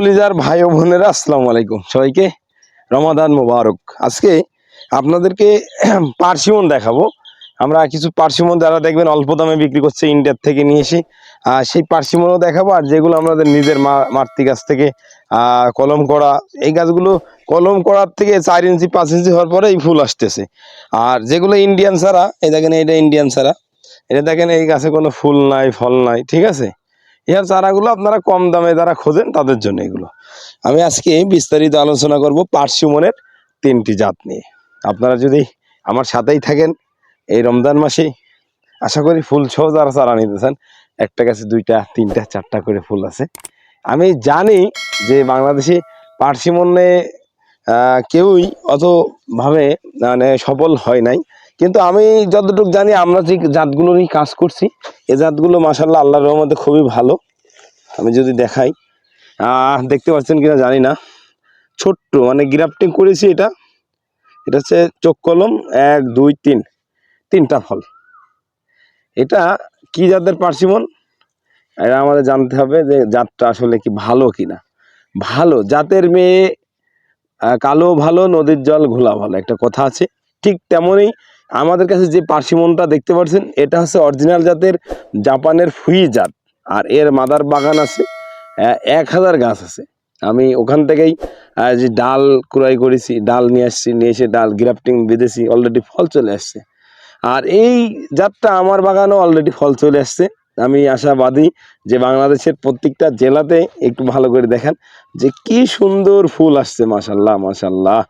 কলিজার ভাই ও বোনেরা আসসালামু আলাইকুম। সবাইকে রমাদান মোবারক। আজকে আপনাদেরকে পার্সিমন দেখাবো। আমরা কিছু পার্সিমন যারা দেখবেন অল্প দামে বিক্রি করছে ইন্ডিয়ার থেকে নিয়ে এসে সেই পার্সিমনও দেখাবো। আর যেগুলো আমাদের নিজের মা- মাতৃ গাছ থেকে কলম করা, এই গাছগুলো কলম করার থেকে চার ইঞ্চি, পাঁচ ইঞ্চি হওয়ার পরে এই ফুল আসতেছে। আর যেগুলো ইন্ডিয়ান ছাড়া এই দেখেন এটা ইন্ডিয়ান ছাড়া এটা দেখেন এই গাছে কোনো ফুল নাই, ফল নাই, ঠিক আছে? এর চারাগুলো আপনারা কম দামে যারা খোঁজেন তাদের জন্য এগুলো। আমি আজকে বিস্তারিত আলোচনা করব পার্সিমনের তিনটি জাত নিয়ে। আপনারা যদি আমার সাথেই থাকেন এই রমজান মাসে, আশা করি ফুল সহ যারা চারা নিতে চান একটা গাছে দুইটা, তিনটা, চারটা করে ফুল আছে। আমি জানি যে বাংলাদেশে পার্সিমনে কেউই অতভাবে মানে সফল হয় নাই। কিন্তু আমি যতটুকু জানি আমরা যে জাতগুলো নিয়ে কাজ করছি এই জাতগুলো মাসাল্লাহ আল্লাহর রহমতে খুবই ভালো। আমি যদি দেখাই দেখতে পাচ্ছেন কিনা জানি না। ছোট্ট মানে গ্রাফটিং করেছি এটা। এটা হচ্ছে চোখ কলম, এক, দুই, তিন। তিনটা ফল। এটা কি জাতের পার্সিমন? এটা আমাদের জানতে হবে যে জাতটা আসলে কি ভালো কিনা। ভালো, জাতের মেয়ে কালো ভালো, নদীর জল ঘোলা ভালো, একটা কথা আছে। ঠিক তেমনই আমাদের কাছে যে পার্সিমনটা দেখতে পাচ্ছেন, এটা হচ্ছে অরিজিনাল জাতের জাপানের ফুই জাত। আর এর মাদার বাগান আছে এক হাজার গাছ আছে। আমি ওখান থেকেই যে ডাল ক্রয় করেছি, ডাল নিয়ে আসছি, নিয়ে এসে ডাল গ্রাফটিং বেঁধেছি অলরেডি ফল চলে আসছে। আর এই জাতটা আমার বাগানও অলরেডি ফল চলে আসছে। আমি আশাবাদী যে বাংলাদেশের প্রত্যেকটা জেলাতে একটু ভালো করে দেখেন যে কি সুন্দর ফুল আসছে মাসাল্লাহ মাসাল্লাহ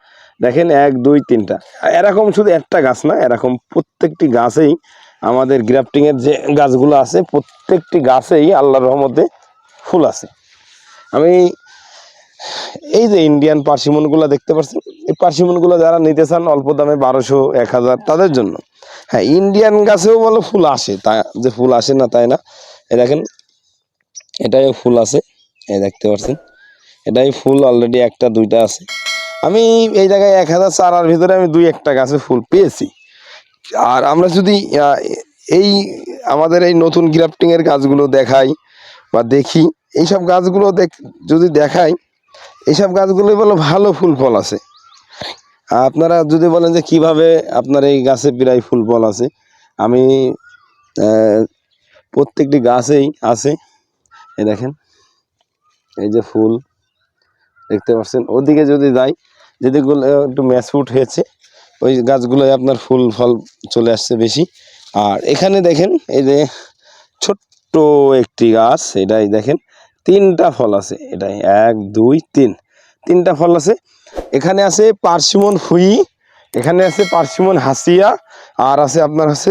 দেখেন এক, দুই, তিনটা। এরকম শুধু একটা গাছ না, এরকম প্রত্যেকটি গাছেই আমাদের গ্রাফটিংয়ের যে গাছগুলো আছে প্রত্যেকটি গাছেই আল্লাহর রহমতে ফুল আছে। আমি এই যে ইন্ডিয়ান পার্সিমনগুলো দেখতে পাচ্ছেন, এই পার্সিমনগুলো যারা নিতে চান অল্প দামে বারোশো, এক হাজার তাদের জন্য। হ্যাঁ ইন্ডিয়ান গাছেও বলো ফুল আসে, তা যে ফুল আসে না তাই না। এ দেখেন, এটাই ফুল আছে, এই দেখতে পাচ্ছেন। এটাই ফুল অলরেডি একটা, দুইটা আছে। আমি এই জায়গায় এক হাজার চারার ভিতরে আমি দুই একটা গাছে ফুল পেয়েছি। আর আমরা যদি এই আমাদের এই নতুন গ্রাফটিংয়ের গাছগুলো দেখাই বা দেখি। এইসব গাছগুলো দেখ যদি দেখাই, এইসব গাছগুলোই বলো ভালো ফুল ফল আছে। আপনারা যদি বলেন যে কীভাবে আপনার এই গাছে প্রায় ফুল ফল আছে, আমি প্রত্যেকটি গাছেই আছে। এই দেখেন, এই যে ফুল, দেখতে পাচ্ছেন। ওদিকে যদি যাই যেদিকগুলো একটু ম্যাচফুট হয়েছে, ওই গাছগুলোয় আপনার ফুল ফল চলে আসছে বেশি। আর এখানে দেখেন, এই যে ছোট্ট একটি গাছ, এটাই দেখেন, তিনটা ফল আছে, এটাই, এক, দুই, তিন, তিনটা ফল আছে। এখানে আছে পার্সিমন হুই, এখানে আছে পার্সিমন হাসিয়া, আর আছে আপনার আছে,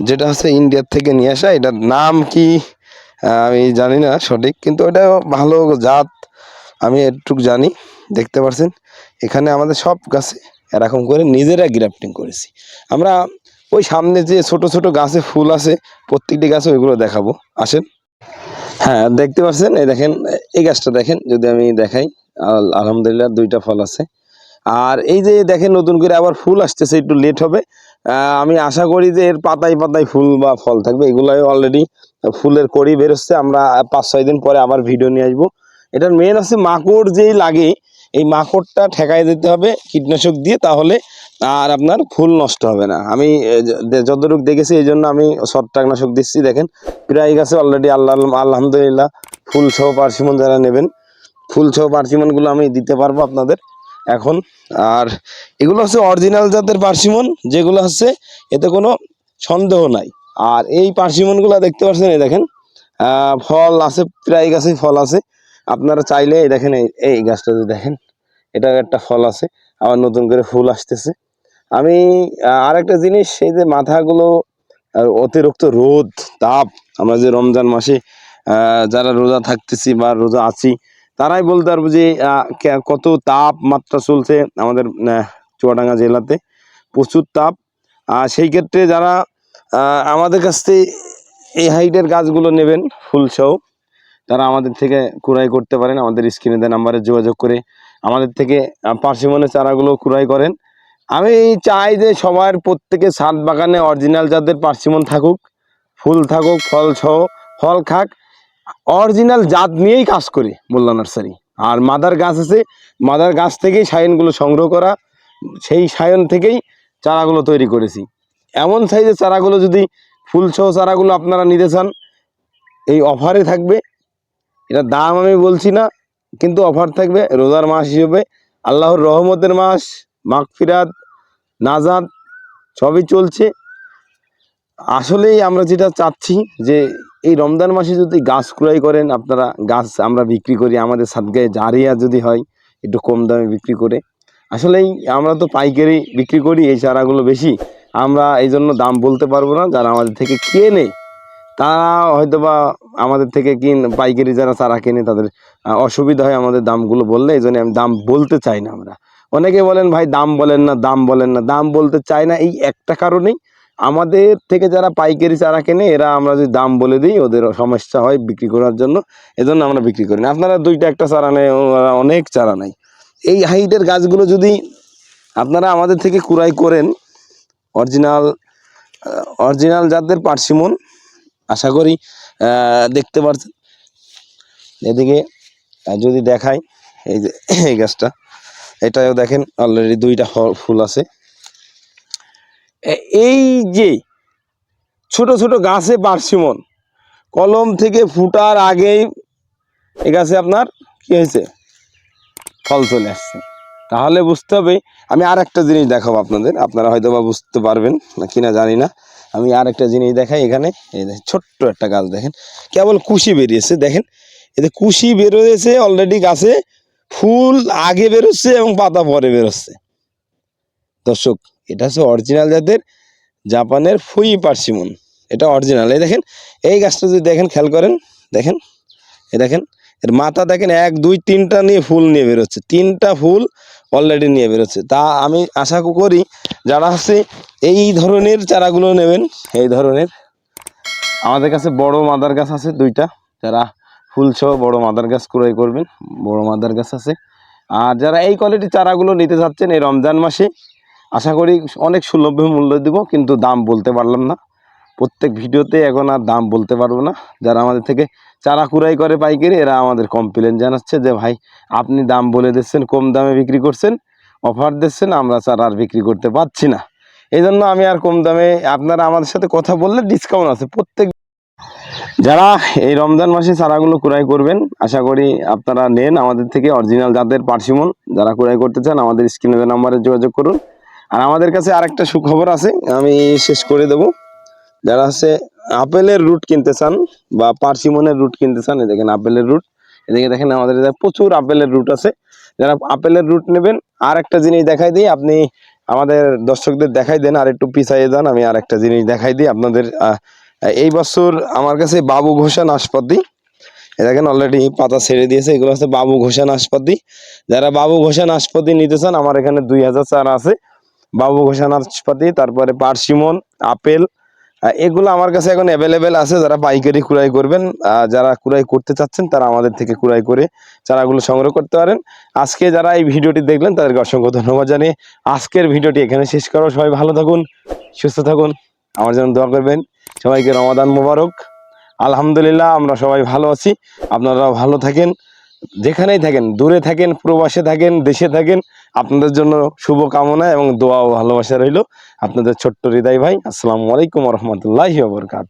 যেটা হচ্ছে ইন্ডিয়ার থেকে নিয়ে আসা, এটার নাম কি, আমি জানি না সঠিক, কিন্তু এটা ভালো জাত, আমি একটুক জানি, দেখতে পাচ্ছেন এখানে আমাদের সব গাছে এরকম করে নিজেরা গ্রাফটিং করেছি। আমরা ওই সামনে যে ছোট ছোট গাছে ফুল আছে, প্রত্যেকটি গাছে ওইগুলো দেখাবো। আসেন। হ্যাঁ দেখতে পাচ্ছেন? এই দেখেন, এই গাছটা দেখেন, যদি আমি দেখাই আলহামদুলিল্লাহ দুইটা ফল আছে। আর এই যে দেখেন, নতুন করে আবার ফুল আসতেছে, একটু লেট হবে। আমি আশা করি যে এর পাতায় পাতায় ফুল বা ফল থাকবে। এগুলাই অলরেডি ফুলের কড়ি বেরোচ্ছে আমরা পাঁচ ছয় দিন পরে আবার ভিডিও নিয়ে আসব। এটার মেন আছে মাকড় যেই লাগে এই মাকড়টা ঠেকাই দিতে হবে কীটনাশক দিয়ে, তাহলে আর আপনার ফুল নষ্ট হবে না। আমি যতটুকু দেখেছি, এই জন্য আমি ছত্রাকনাশক দিচ্ছি, দেখেন। প্রায় গাছে অলরেডি আল্লাহ, আলহামদুলিল্লাহ, ফুল সহ পার্সিমন যারা নেবেন, ফুল সহ পার্সিমনগুলো আমি দিতে পারব আপনাদের। এখন, আর এগুলো হচ্ছে অরিজিনাল জাতের পার্সিমন, যেগুলো হচ্ছে, এতে কোনো সন্দেহ নাই। আর এই পার্সিমনগুলো দেখতে পাচ্ছেন, এই দেখেন ফল আছে, প্রায় গাছেই ফল আছে। আপনারা চাইলে দেখেন এই গাছটা যদি দেখেন এটা একটা ফল আছে আবার নতুন করে ফুল আসতেছে। আমি আহ, আরেকটা জিনিস এই যে মাথাগুলো অতিরিক্ত রোদ তাপ আমরা যে রমজান মাসে যারা রোজা থাকতেছি বা রোজা আছি তারাই বলতে পারব যে কত তাপমাত্রা চলছে আমাদের চুয়াডাঙ্গা জেলাতে প্রচুর তাপ। আর সেই ক্ষেত্রে যারা আমাদের কাছ থেকে এই হাইটের গাছগুলো নেবেন ফুলসহ তারা আমাদের থেকে ক্রয় করতে পারেন। আমাদের স্ক্রিনে দেওয়া নাম্বারে যোগাযোগ করে আমাদের থেকে পার্সিমনের চারাগুলো ক্রয় করেন। আমি চাই যে সবার প্রত্যেকে ছাদ বাগানে অরিজিনাল জাতের পার্সিমন থাকুক, ফুল থাকুক, ফল সহ, ফল খাক, অরিজিনাল জাত নিয়েই কাজ করি মোল্লা নার্সারি। আর মাদার গাছ আছে, মাদার গাছ থেকেই সায়নগুলো সংগ্রহ করা, সেই সায়ন থেকেই চারাগুলো তৈরি করেছি। এমন সাইজের চারাগুলো যদি ফুল ফুলসহ চারাগুলো আপনারা নিতে চান, এই অফারে থাকবে। এটা দাম আমি বলছি না, কিন্তু অফার থাকবে রোজার মাস হিসেবে। আল্লাহর রহমতের মাস, মাগফিরাত নাজাদ সবই চলছে। আসলেই আমরা যেটা চাচ্ছি যে এই রমজান মাসে যদি গাছ ক্রয় করেন, আপনারা গাছ আমরা বিক্রি করি, আমাদের সাদগায়ে জারিয়া যদি হয়, একটু কম দামে বিক্রি করে। আসলেই আমরা তো পাইকারি বিক্রি করি, এই চারাগুলো বেশি। আমরা এই জন্য দাম বলতে পারব না, যারা আমাদের থেকে কেনে, তারা হয়তো বা আমাদের থেকে কিন, পাইকারি যারা চারা কেনে তাদের অসুবিধা হয় আমাদের দামগুলো বললে, এই জন্য আমি দাম বলতে চাই না আমরা। অনেকে বলেন, ভাই, দাম বলেন না, দাম বলেন না। দাম বলতে চাই না, এই একটা কারণেই আমাদের থেকে যারা পাইকারি চারা কেনে, এরা আমরা যদি দাম বলে দিই, ওদের সমস্যা হয় বিক্রি করার জন্য, এজন্য আমরা বিক্রি করি না। আপনারা দুইটা একটা চারা ওরা অনেক চারা নেয়। এই হাইটের গাছগুলো যদি আপনারা আমাদের থেকে কুড়াই করেন, অরিজিনাল অরিজিনাল জাতের পার্সিমন আশা করি দেখতে পাচ্ছেন এদিকে যদি দেখাই, এই যে, এই গাছটা, এটাও দেখেন অলরেডি দুইটা ফুল আছে। এই যে, ছোট ছোট গাছে পার্সিমন, কলম থেকে ফুটার আগেই এই গাছে আপনার কি হয়েছে? ফল চলে আসছে। তাহলে বুঝতে হবে, আমি আর একটা জিনিস দেখাবো আপনাদের, আপনারা হয়তো বা বুঝতে পারবেন কিনা জানি না। আমি আর একটা জিনিস দেখাই এখানে। এই দেখেন, ছোট্ট একটা গাছ দেখেন। কেবল কুশি বেরিয়েছে, দেখেন। এতে কুশি বেরোয়েছে অলরেডি গাছে, ফুল আগে বেরোচ্ছে এবং পাতা পরে বেরোচ্ছে। দর্শক, এটা হচ্ছে অরিজিনাল জাতের জাপানের ফুই পার্সিমন এটা অরিজিনাল এই দেখেন, এই গাছটা যদি দেখেন, খেয়াল করেন, দেখেন এ দেখেন, এর মাথা দেখেন, এক, দুই, তিনটা নিয়ে ফুল নিয়ে বেরোচ্ছে। তিনটা ফুল অলরেডি নিয়ে বেরোচ্ছে। তা আমি আশা করি যারা হচ্ছে এই ধরনের চারাগুলো নেবেন। এই ধরনের। আমাদের কাছে বড় মাদার গাছ আছে দুইটা। যারা ফুলসহ বড় মাদার গাছ ক্রয় করবেন, বড় মাদার গাছ আছে। আর যারা এই কোয়ালিটির চারাগুলো নিতে চাচ্ছেন এই রমজান মাসে, আশা করি অনেক সুলভ মূল্য দেব, কিন্তু দাম বলতে পারলাম না। প্রত্যেক ভিডিওতে এখন আর দাম বলতে পারব না। যারা আমাদের থেকে চারা কুড়াই করে পাইকারি, এরা আমাদের কমপ্লেন জানাচ্ছে যে, ভাই, আপনি দাম বলে দিচ্ছেন, কম দামে বিক্রি করছেন অফার দিচ্ছেন, আমরা চারা আর বিক্রি করতে পারছি না। এই জন্য আমি আর কম দামে, আপনারা আমাদের সাথে কথা বললে ডিসকাউন্ট আছে। প্রত্যেক যারা এই রমজান মাসে চারাগুলো ক্রয় করবেন, আশা করি আপনারা নেন। আমাদের থেকে অরিজিনাল জাতের পার্সিমন, যারা ক্রয় করতে চান, আমাদের স্ক্রিনের নাম্বারে যোগাযোগ করুন। আর আমাদের কাছে আরেকটা সুখবর আছে, আমি শেষ করে দেব। যারা হচ্ছে আপেলের রুট কিনতে চান বা পার্সিমনের রুট কিনতে চান দেখেন আপেলের রুট এদিকে দেখেন আমাদের প্রচুর আপেলের রুট আছে। যারা আপেলের রুট নেবেন আর একটা জিনিস দেখাই দিই, আপনি আমাদের দর্শকদের দেখাই দেন, আর একটু পিছাইয়ে যান, আমি আর একটা জিনিস দেখাই দিই আপনাদের এই বছর আমার কাছে বাবু ঘোষা নাশপাতি। দেখেন অলরেডি পাতা ছেড়ে দিয়েছে, এগুলো হচ্ছে বাবু ঘোষা নাশপাতি। যারা বাবু ঘোষা নাশপাতি নিতে চান, আমার এখানে দুই হাজার চারা আছে। বাবু ঘোষা নাশপাতি, তারপরে পার্সিমন, আপেল এগুলো আমার কাছে এখন অ্যাভেলেবেল আছে, যারা পাইকারি কুড়াই করবেন যারা কুড়াই করতে চাচ্ছেন, তারা আমাদের থেকে কুড়াই করে চারাগুলো সংগ্রহ করতে পারেন। আজকে যারা এই ভিডিওটি দেখলেন, তাদেরকে অসংখ্য ধন্যবাদ জানিয়ে আজকের ভিডিওটি এখানে শেষ করো সবাই ভালো থাকুন, সুস্থ থাকুন, আমার জন্য দোয়া করবেন। সবাইকে রমাদান মোবারক। আলহামদুলিল্লাহ, আমরা সবাই ভালো আছি। আপনারাও ভালো থাকেন। যেখানেই থাকেন, দূরে থাকেন, প্রবাসে থাকেন, দেশে থাকেন, আপনাদের জন্য শুভ কামনা এবং দোয়া ও ভালোবাসা রইল। আপনাদের ছোট্ট হৃদয় ভাই, আসসালামু আলাইকুম রহমতুল্লাহ বরকাত